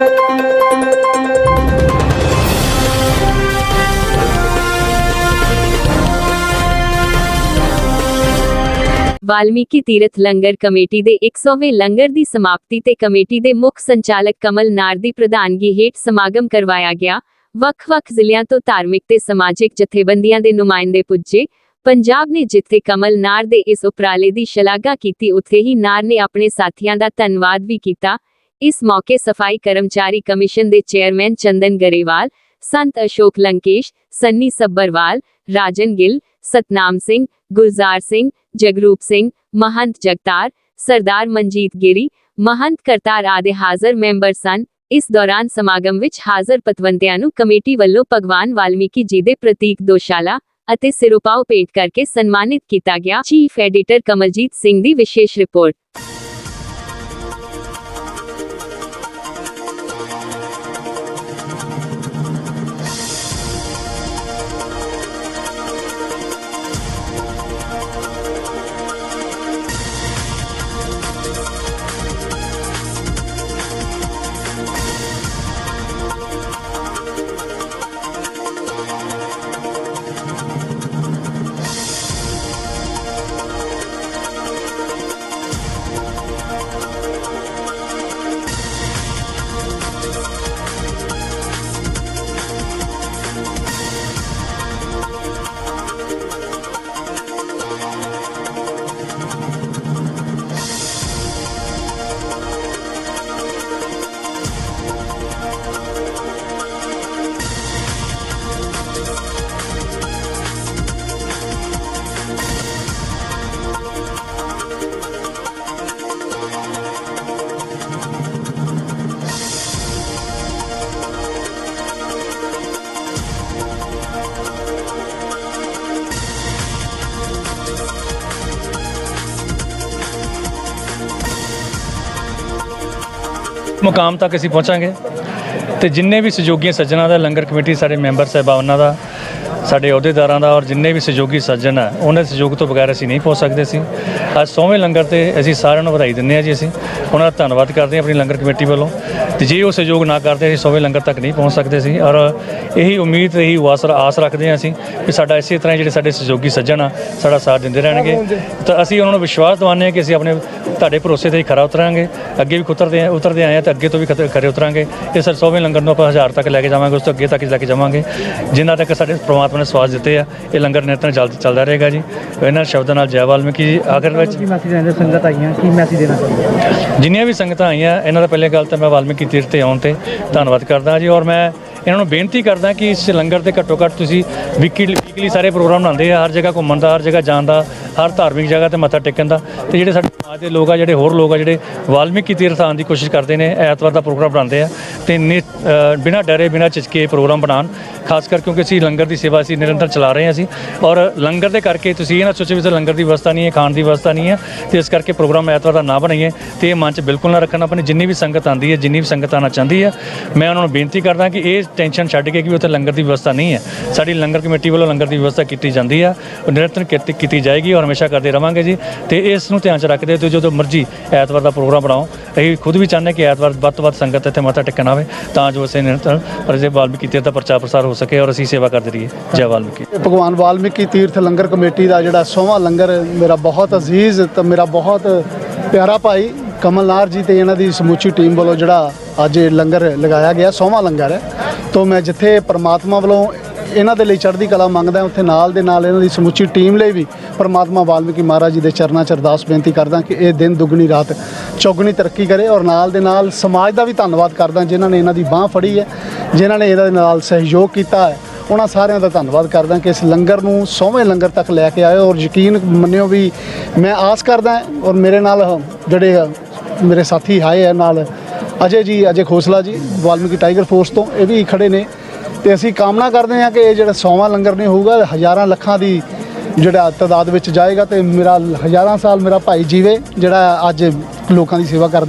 ਵਾਲਮੀਕੀ ਤੀਰਥ ਲੰਗਰ ਕਮੇਟੀ ਦੇ 100ਵੇਂ ਲੰਗਰ ਦੀ ਸਮਾਪਤੀ ਤੇ ਕਮੇਟੀ ਦੇ ਮੁੱਖ ਸੰਚਾਲਕ ਕਮਲ ਨਾਰ ਦੀ ਪ੍ਰਧਾਨਗੀ ਹੇਠ ਸਮਾਗਮ ਕਰਵਾਇਆ ਗਿਆ। ਵੱਖ-ਵੱਖ ਜ਼ਿਲ੍ਹਿਆਂ ਤੋਂ ਧਾਰਮਿਕ ਤੇ ਸਮਾਜਿਕ ਜਥੇਬੰਦੀਆਂ ਦੇ ਨੁਮਾਇੰਦੇ ਪੁੱਜੇ। ਪੰਜਾਬ ਨੇ ਜਿੱਥੇ ਕਮਲ ਨਾਰ ਦੇ ਇਸ ਉਪਰਾਲੇ ਦੀ ਸ਼ਲਾਘਾ ਕੀਤੀ, ਉੱਥੇ ਹੀ ਨਾਰ ਨੇ ਆਪਣੇ ਸਾਥੀਆਂ ਦਾ ਧੰਨਵਾਦ ਵੀ ਕੀਤਾ। ਇਸ ਮੌਕੇ ਸਫ਼ਾਈ ਕਰਮਚਾਰੀ ਕਮਿਸ਼ਨ ਦੇ ਚੇਅਰਮੈਨ ਚੰਦਨ ਗਰੇਵਾਲ, ਸੰਤ ਅਸ਼ੋਕ ਲੰਕੇਸ਼, ਸੰਨੀ ਸੱਬਰਵਾਲ ਰਾਜਨ ਗਿੱਲ, ਸਤਨਾਮ ਸਿੰਘ, ਗੁਲਜ਼ਾਰ ਸਿੰਘ, ਜਗਰੂਪ ਸਿੰਘ, ਮਹੰਤ ਜਗਤਾਰ, ਸਰਦਾਰ ਮਨਜੀਤ ਗਿਰੀ, ਮਹੰਤ ਕਰਤਾਰ ਆਦਿ ਹਾਜ਼ਰ ਮੈਂਬਰ ਸਨ। ਇਸ ਦੌਰਾਨ ਸਮਾਗਮ ਵਿੱਚ ਹਾਜ਼ਰ ਪਤਵੰਤਿਆਂ ਨੂੰ ਕਮੇਟੀ ਵੱਲੋਂ ਭਗਵਾਨ ਵਾਲਮੀਕੀ ਜੀ ਦੇ ਪ੍ਰਤੀਕ ਦੋਸ਼ਾਲਾ ਅਤੇ ਸਿਰੋਪਾਓ ਭੇਟ ਕਰਕੇ ਸਨਮਾਨਿਤ ਕੀਤਾ ਗਿਆ। ਚੀਫ ਐਡੀਟਰ ਕਮਲਜੀਤ ਸਿੰਘ ਦੀ ਵਿਸ਼ੇਸ਼ ਰਿਪੋਰਟ। ਮੁਕਾਮ ਤੱਕ ਅਸੀਂ ਪਹੁੰਚਾਂਗੇ ਤੇ ਜਿੰਨੇ ਵੀ ਸਹਿਯੋਗੀ ਸੱਜਣਾ ਦਾ ਲੰਗਰ ਕਮੇਟੀ ਸਾਡੇ ਮੈਂਬਰ ਸਾਹਿਬਾਨਾਂ ਦਾ ਸਾਡੇ ਅਹੁਦੇਦਾਰਾਂ ਦਾ ਔਰ ਜਿੰਨੇ ਵੀ ਸਹਿਯੋਗੀ ਸੱਜਣ ਆ ਉਹਨਾਂ ਦੇ ਸਹਿਯੋਗ ਤੋਂ ਬਗੈਰ ਅਸੀਂ ਨਹੀਂ ਪਹੁੰਚ ਸਕਦੇ ਸੀ। ਅੱਜ ਸੌਵੇਂ ਲੰਗਰ ਤੇ ਅਸੀਂ ਸਾਰਿਆਂ ਨੂੰ ਵਧਾਈ ਦਿੰਦੇ ਹਾਂ ਜੀ ਅਸੀਂ। ਉਹਨਾਂ ਦਾ ਧੰਨਵਾਦ ਕਰਦੇ ਹਾਂ ਆਪਣੀ ਲੰਗਰ ਕਮੇਟੀ ਵੱਲੋਂ। ਤੇ ਜੇ ਉਹ ਸਹਿਯੋਗ ਨਾ ਕਰਦੇ ਅਸੀਂ ਸੌਵੇਂ ਲੰਗਰ ਤੱਕ ਨਹੀਂ ਪਹੁੰਚ ਸਕਦੇ ਸੀ। ਔਰ ਇਹੀ ਉਮੀਦ ਤੇ ਇਹੀ ਵਾਸਰ ਆਸ ਰੱਖਦੇ ਹਾਂ ਅਸੀਂ ਕਿ ਸਾਡਾ ਇਸੇ ਤਰ੍ਹਾਂ ਜਿਹੜੇ ਸਾਡੇ ਸਹਿਯੋਗੀ ਸੱਜਣ ਆ ਸਾਡਾ ਸਾਥ ਦਿੰਦੇ ਰਹਿਣਗੇ। ਤਾਂ ਅਸੀਂ ਉਹਨਾਂ ਨੂੰ ਵਿਸ਼ਵਾਸ ਦਿਵਾਉਂਦੇ ਹਾਂ ਕਿ ਅਸੀਂ ਆਪਣੇ ਤੁਹਾਡੇ ਭਰੋਸੇ ਤੇ ਹੀ ਖਰਾ ਉਤਰਾਂਗੇ। ਅੱਗੇ ਵੀ ਉਤਰਦੇ ਆ ਉਤਰਦੇ ਆਏ ਆ ਤੇ ਅੱਗੇ ਤੋਂ ਵੀ ਖਰੇ ਉਤਰਾਂਗੇ। ਇਹ ਸਰ ਸੌਵੇਂ ਲੰਗਰ ਨੂੰ ਆਪਾਂ ਹਜ਼ਾਰ ਤੱਕ ਲੈ ਕੇ ਜਾਵਾਂਗੇ ਉਸ ਤੋਂ ਅੱਗੇ ਤੱਕ ਲੈ ਕੇ ਜਾਵਾਂਗੇ। ਜਿੰਨਾ ਤੱਕ ਸਾਡੇ ਪ੍ਰਮਾਤਮਾ ਨੇ ਸਵਾਸ ਦਿੱਤੇ ਆ ਇਹ ਲੰਗਰ ਨਿਰੰਤਰ ਚੱਲ ਚੱਲਦਾ ਰਹੇਗਾ ਜੀ। ਇਹਨਾਂ ਸ਼ਬਦਾਂ ਨਾਲ ਜੈ ਵਾਲਮੀਕੀ ਜੀ ਆਖਰ ਵਿੱਚ ਕੀ ਮੈਸੇਜ ਦਿੰਦੇ ਸੰਗਤ ਆਈਆਂ ਕੀ ਮੈਸੇਜ ਦੇਣਾ ਚਾਹੁੰਦੇ ਜਿੰਨੀਆਂ ਵੀ ਸੰਗਤਾਂ ਆਈਆਂ ਇਹਨਾਂ ਦਾ ਪਹਿਲੇ ਗੱਲ ਤਾਂ ਮੈਂ ਵਾਲਮੀਕੀ ਤੀਰਥ ਤੇ ਆਉਣ ਤੇ ਧੰਨਵਾਦ ਕਰਦਾ ਜੀ ਔਰ ਮੈਂ ਇਹਨਾਂ ਨੂੰ ਬੇਨਤੀ ਕਰਦਾ ਕਿ ਇਸ ਲੰਗਰ ਤੇ ਘੱਟੋ ਘੱਟ ਤੁਸੀਂ ਵੀਕਲੀ ਵੀਕਲੀ ਸਾਰੇ ਪ੍ਰੋਗਰਾਮ ਬਣਾਉਂਦੇ ਆ ਹਰ ਜਗ੍ਹਾ ਘੁੰਮਣ ਦਾ ਹਰ ਜਗ੍ਹਾ ਜਾਣ ਦਾ ਹਰ ਧਾਰਮਿਕ ਜਗ੍ਹਾ ਤੇ ਮੱਥਾ ਟੇਕਣ ਦਾ। ਤੇ ਜਿਹੜੇ ਸਾਡੇ ਸਮਾਜ ਦੇ ਲੋਕ ਆ ਜਿਹੜੇ ਹੋਰ ਲੋਕ ਆ ਜਿਹੜੇ ਵਾਲਮੀਕੀ ਤੀਰਥ ਆਉਣ ਦੀ ਕੋਸ਼ਿਸ਼ ਕਰਦੇ ਨੇ ਐਤਵਾਰ ਦਾ ਪ੍ਰੋਗਰਾਮ ਬਣਾਉਂਦੇ ਆ ਤੇ ਨਿ- ਬਿਨਾਂ ਡਰੇ, ਬਿਨਾਂ ਝਿਜਕੇ ਪ੍ਰੋਗਰਾਮ ਬਣਾਉਣ, ਖਾਸ ਕਰ ਕਿਉਂਕਿ ਅਸੀਂ ਲੰਗਰ ਦੀ ਸੇਵਾ ਅਸੀਂ ਨਿਰੰਤਰ ਚਲਾ ਰਹੇ ਹਾਂ ਅਸੀਂ। ਔਰ ਲੰਗਰ ਦੇ ਕਰਕੇ ਤੁਸੀਂ ਇਹ ਨਾ ਸੋਚੋ ਵੀ ਇੱਥੇ ਲੰਗਰ ਦੀ ਵਿਵਸਥਾ ਨਹੀਂ ਹੈ, ਖਾਣ ਦੀ ਵਿਵਸਥਾ ਨਹੀਂ ਹੈ, ਤੇ ਇਸ ਕਰਕੇ ਪ੍ਰੋਗਰਾਮ ਐਤਵਾਰ ਦਾ ਨਾ ਬਣਾਈਏ, ਤੇ ਇਹ ਮਨ 'ਚ ਬਿਲਕੁਲ ਨਾ ਰੱਖਣਾ ਆਪਣੀ ਜਿੰਨੀ ਵੀ ਸੰਗਤ ਆਂਦੀ ਹੈ, ਜਿੰਨੀ ਵੀ ਸੰਗਤ ਆਉਣਾ ਚਾਹੁੰਦੀ ਹੈ। ਮੈਂ ਉਹਨਾਂ ਨੂੰ ਬੇਨਤੀ ਕਰਦਾ ਕਿ ਇਹ ਟੈਨਸ਼ਨ ਛੱਡ ਕੇ ਕਿ ਉੱਥੇ ਲੰਗਰ ਦੀ ਵਿਵਸਥਾ ਨਹੀਂ ਹੈ। ਸਾਡੀ ਲੰਗਰ ਕਮੇਟੀ ਵੱਲੋਂ ਲੰਗਰ ਦੀ ਵਿਵਸਥਾ ਕੀਤੀ ਜਾਂਦੀ ਹੈ, ਉਹ ਨਿਰੰਤਰ ਕੀਤੀ ਕੀਤੀ ਜਾਏਗੀ ਔਰ ਹਮੇਸ਼ਾ ਕਰਦੇ ਰਵਾਂਗੇ ਜੀ। ਤੇ ਇਸ ਨੂੰ ਧਿਆਨ 'ਚ ਰੱਖਦੇ ਤੇ ਜਦੋਂ ਮਰਜ਼ੀ ਐਤਵਾਰ ਦਾ ਪ੍ਰੋਗਰਾਮ ਬਣਾਓ ਅਸੀਂ ਖੁਦ ਵੀ ਚਾਹੁੰਦੇ ਕਿ ਐਤਵਾਰ ਵੱਧ ਤੋਂ ਵੱਧ ਸੰਗਤ ਇੱਥੇ ਮੱਥਾ ਟੇਕਣ ਆਵੇ, ਤਾਂ ਜੋ ਅਸੀਂ ਨਿਰੰਤਰ ਪਰਜੇ ਵਾਲਮੀਕੀ ਤੀਰਥ ਦਾ ਪ੍ਰਚਾਰ ਪ੍ਰਸਾਰ ਹੋ ਸਕੇ ਔਰ ਅਸੀਂ ਸੇਵਾ ਕਰਦੇ ਰਹੀਏ। ਜੈ ਵਾਲਮੀਕੀ। ਭਗਵਾਨ ਵਾਲਮੀਕੀ ਤੀਰਥ ਲੰਗਰ ਕਮੇਟੀ ਦਾ ਜਿਹੜਾ ਸੋਮਾ ਲੰਗਰ ਮੇਰਾ ਬਹੁਤ ਅਜ਼ੀਜ਼ ਤੇ ਮੇਰਾ ਬਹੁਤ ਪਿਆਰਾ ਭਾਈ ਕਮਲਨਾਰ ਜੀ ਤੇ ਇਹਨਾਂ ਦੀ ਸਮੁੱਚੀ ਟੀਮ ਵੱਲੋਂ ਜਿਹੜਾ ਅੱਜ ਲੰਗਰ ਲਗਾਇਆ ਗਿਆ ਸੋਮਾ ਲੰਗਰ ਹੈ। ਤੋਂ ਮੈਂ ਜਿੱਥੇ ਪਰਮਾਤਮਾ ਵੱਲੋਂ ਇਹਨਾਂ ਦੇ ਲਈ ਚੜ੍ਹਦੀ ਕਲਾ ਮੰਗਦਾ ਉੱਥੇ ਨਾਲ ਦੇ ਨਾਲ ਇਹਨਾਂ ਦੀ ਸਮੁੱਚੀ ਟੀਮ ਲਈ ਵੀ ਪਰਮਾਤਮਾ ਵਾਲਮੀਕੀ ਮਹਾਰਾਜ ਜੀ ਦੇ ਚਰਨਾਂ 'ਚ ਅਰਦਾਸ ਬੇਨਤੀ ਕਰਦਾ ਕਿ ਇਹ ਦਿਨ ਦੁੱਗਣੀ ਰਾਤ ਚੌਗਣੀ ਤਰੱਕੀ ਕਰੇ ਔਰ ਨਾਲ ਦੇ ਨਾਲ ਸਮਾਜ ਦਾ ਵੀ ਧੰਨਵਾਦ ਕਰਦਾ ਜਿਨ੍ਹਾਂ ਨੇ ਇਹਨਾਂ ਦੀ ਬਾਹ ਫੜੀ ਹੈ, ਜਿਨ੍ਹਾਂ ਨੇ ਇਹਦੇ ਨਾਲ ਸਹਿਯੋਗ ਕੀਤਾ ਹੈ, ਉਹਨਾਂ ਸਾਰਿਆਂ ਦਾ ਧੰਨਵਾਦ ਕਰਦਾ ਕਿ ਇਸ ਲੰਗਰ ਨੂੰ ਸੌਵੇਂ ਲੰਗਰ ਤੱਕ ਲੈ ਕੇ ਆਇਓ ਔਰ ਯਕੀਨ ਮੰਨਿਓ ਵੀ ਮੈਂ ਆਸ ਕਰਦਾ ਔਰ ਮੇਰੇ ਨਾਲ ਜਿਹੜੇ ਮੇਰੇ ਸਾਥੀ ਆਏ ਹੈ ਨਾਲ ਅਜੇ ਜੀ, ਅਜੇ ਖੋਸਲਾ ਜੀ, ਵਾਲਮੀਕੀ ਟਾਈਗਰ ਫੋਰਸ ਤੋਂ ਇਹ ਵੀ ਖੜੇ ਨੇ। ਤੇ ਅਸੀਂ ਕਾਮਨਾ ਕਰਦੇ ਹਾਂ ਕਿ ਇਹ ਜਿਹੜਾ ਸੌਵਾਂ ਲੰਗਰ ਨਹੀਂ ਹੋਊਗਾ, ਹਜ਼ਾਰਾਂ ਲੱਖਾਂ ਦੀ ਜਿਹੜਾ ਤਾਦਾਦ ਵਿੱਚ ਜਾਏਗਾ ਤੇ ਮੇਰਾ ਹਜ਼ਾਰਾਂ ਸਾਲ ਮੇਰਾ ਭਾਈ ਜੀਵੇ, ਜਿਹੜਾ ਅੱਜ ਲੋਕਾਂ ਦੀ ਸੇਵਾ ਕਰਦਾ